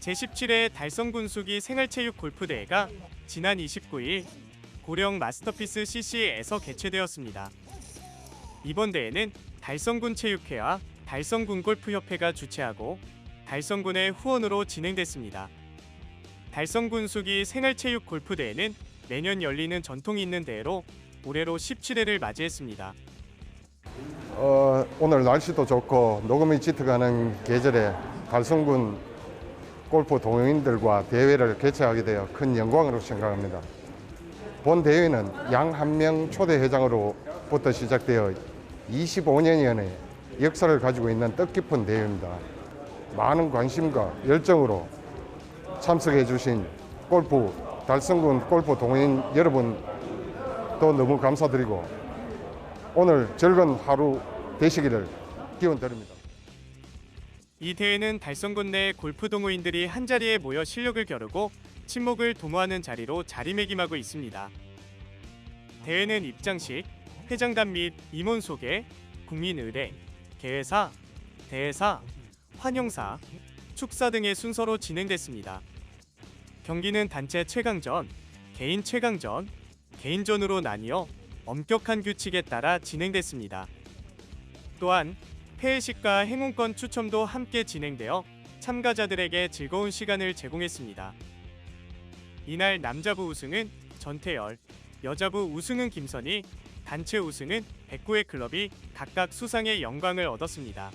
제17회 달성군수기 생활체육 골프대회가 지난 29일 고령 마스터피스 CC에서 개최되었습니다. 이번 대회는 달성군 체육회와 달성군 골프협회가 주최하고 달성군의 후원으로 진행됐습니다. 달성군 수기 생활체육 골프대회는 매년 열리는 전통이 있는 대회로 올해로 17회를 맞이했습니다. 어, 오늘 날씨도 좋고 녹음이 짙어가는 계절에 달성군 골프 동호인들과 대회를 개최하게 되어 큰 영광으로 생각합니다. 본 대회는 양 한 명 초대 회장으로부터 시작되어 25년여의 역사를 가지고 있는 뜻깊은 대회입니다. 많은 관심과 열정으로 참석해 주신 골프 달성군 골프 동호인 여러분도 너무 감사드리고 오늘 즐거운 하루 되시기를 기원 드립니다. 이 대회는 달성군 내 골프 동호인들이 한자리에 모여 실력을 겨루고 친목을 도모하는 자리로 자리매김하고 있습니다. 대회는 입장식, 회장단 및 임원 소개, 국민의뢰, 개회사, 대회사, 환영사, 축사 등의 순서로 진행됐습니다. 경기는 단체 최강전, 개인 최강전, 개인전으로 나뉘어 엄격한 규칙에 따라 진행됐습니다. 또한 폐회식과 행운권 추첨도 함께 진행되어 참가자들에게 즐거운 시간을 제공했습니다. 이날 남자부 우승은 전태열, 여자부 우승은 김선희, 단체 우승은 백구의 클럽이 각각 수상의 영광을 얻었습니다.